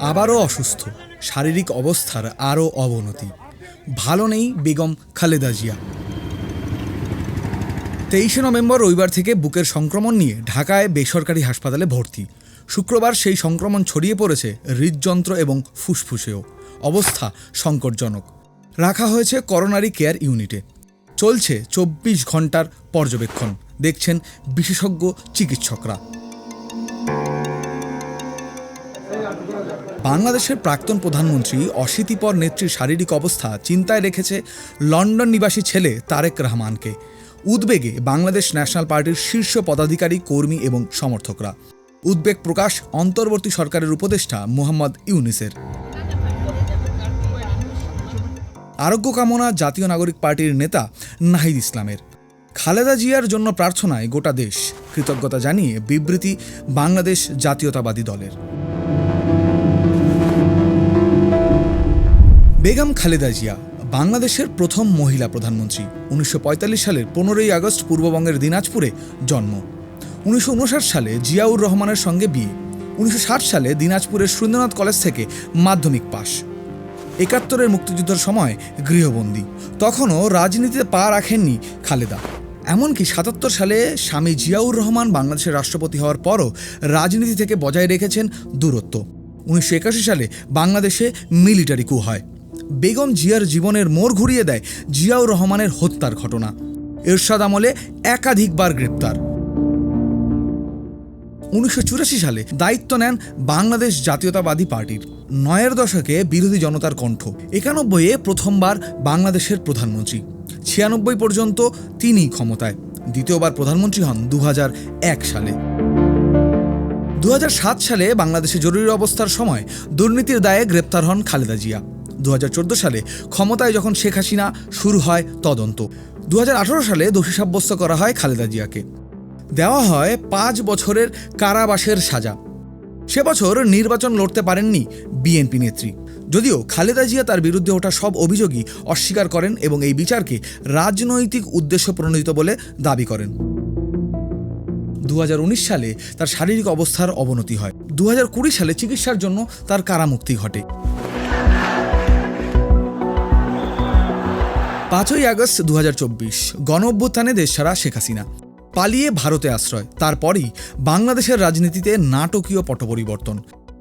আবারও অসুস্থ। শারীরিক অবস্থার আরও অবনতি। ভালো নেই বেগম খালেদা জিয়া। তেইশে নভেম্বর রবিবার থেকে বুকের সংক্রমণ নিয়ে ঢাকায় বেসরকারি হাসপাতালে ভর্তি। শুক্রবার সেই সংক্রমণ ছড়িয়ে পড়েছে হৃদযন্ত্র এবং ফুসফুসেও। অবস্থা সংকটজনক। রাখা হয়েছে করোনারি কেয়ার ইউনিটে। চলছে চব্বিশ ঘণ্টার পর্যবেক্ষণ। দেখছেন বিশেষজ্ঞ চিকিৎসকরা। বাংলাদেশের প্রাক্তন প্রধানমন্ত্রী অশীতিপর নেত্রীর শারীরিক অবস্থা চিন্তায় রেখেছে লন্ডন নিবাসী ছেলে তারেক রহমানকে। উদ্বেগে বাংলাদেশ ন্যাশনাল পার্টির শীর্ষ পদাধিকারী, কর্মী এবং সমর্থকরা। উদ্বেগ প্রকাশ অন্তর্বর্তী সরকারের উপদেষ্টা মোহাম্মদ ইউনিসের। আরোগ্য কামনা জাতীয় নাগরিক পার্টির নেতা নাহিদ ইসলামের। খালেদা জিয়ার জন্য প্রার্থনায় গোটা দেশ কৃতজ্ঞতা জানিয়ে বিবৃতি বাংলাদেশ জাতীয়তাবাদী দলের। বেগম খালেদা জিয়া, বাংলাদেশের প্রথম মহিলা প্রধানমন্ত্রী, উনিশশো পঁয়তাল্লিশ সালের পনেরোই আগস্ট পূর্ববঙ্গের দিনাজপুরে জন্ম। উনিশশো উনষাট সালে জিয়াউর রহমানের সঙ্গে বিয়ে। উনিশশো ষাট সালে দিনাজপুরের সুরেন্দ্রনাথ কলেজ থেকে মাধ্যমিক পাশ। একাত্তরের মুক্তিযুদ্ধের সময় গৃহবন্দী। তখনও রাজনীতিতে পা রাখেননি খালেদা। এমনকি সাতাত্তর সালে স্বামী জিয়াউর রহমান বাংলাদেশের রাষ্ট্রপতি হওয়ার পরও রাজনীতি থেকে বজায় রেখেছেন দূরত্ব। উনিশশো একাশি সালে বাংলাদেশে মিলিটারি কু হয়। বেগম জিয়ার জীবনের মোড় ঘুরিয়ে দেয় জিয়াউর রহমানের হত্যার ঘটনা। এরশাদ আমলে একাধিকবার গ্রেপ্তার। উনিশশো চুরাশি সালে দায়িত্ব নেন বাংলাদেশ জাতীয়তাবাদী পার্টির। নয়ের দশকে বিরোধী জনতার কণ্ঠ। একানব্বইয়ে প্রথমবার বাংলাদেশের প্রধানমন্ত্রী। ছিয়ানব্বই পর্যন্ত তিনি ক্ষমতায়। দ্বিতীয়বার প্রধানমন্ত্রী হন দু হাজার এক সালে। দু হাজার সাত সালে বাংলাদেশে জরুরি অবস্থার সময় দুর্নীতির দায়ে গ্রেপ্তার হন খালেদা জিয়া। দু হাজার চোদ্দ সালে ক্ষমতায় যখন শেখ হাসিনা শুরু হয় তদন্ত। দু হাজার আঠেরো সালে দোষী সাব্যস্ত করা হয় খালেদা জিয়াকে। দেওয়া হয় পাঁচ বছরের কারাবাসের সাজা। সে বছর নির্বাচন লড়তে পারেননি বিএনপি নেত্রী। যদিও খালেদা জিয়া তার বিরুদ্ধে ওঠা সব অভিযোগই অস্বীকার করেন এবং এই বিচারকে রাজনৈতিক উদ্দেশ্য প্রণোদিত বলে দাবি করেন। দু হাজার উনিশ সালে তার শারীরিক অবস্থার অবনতি হয়। দু হাজার কুড়ি সালে চিকিৎসার জন্য তার কারামুক্তি ঘটে। পাঁচই আগস্ট দু হাজার গণ অভ্যুত্থানে দেশ ছাড়া শেখ হাসিনা। পালিয়ে ভারতে আশ্রয়, তারপরই বাংলাদেশের রাজনীতিতে নাটকীয় পট পরিবর্তন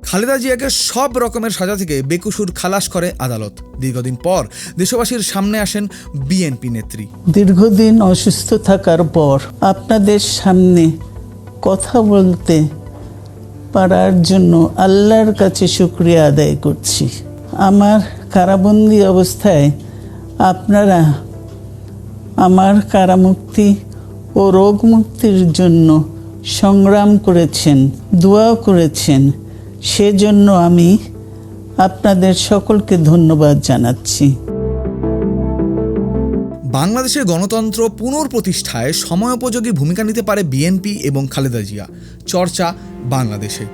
খালেদা জিয়াকে সব রকমের সাজা থেকে বেকুসুর খালাস করে আদালত। দীর্ঘদিন পর দেশবাসীর সামনে আসেন বিএনপি নেত্রী। দীর্ঘদিন অসুস্থ থাকার পর আপনাদের সামনে কথা বলতে পারার জন্য আল্লাহর কাছে শুক্রিয়া আদায় করছি। আমার কারাবন্দি অবস্থায় আপনারা আমার কারামুক্তি ও রোগ মুক্তির জন্য সংগ্রাম করেছেন দোয়া করেছেন। সেজন্য আমি আপনাদের সকলকে ধন্যবাদ জানাচ্ছি। বাংলাদেশের গণতন্ত্র পুনঃপ্রতিষ্ঠায় সময়োপযোগী ভূমিকা নিতে পারে বিএনপি এবং খালেদা জিয়া। চর্চা বাংলাদেশে।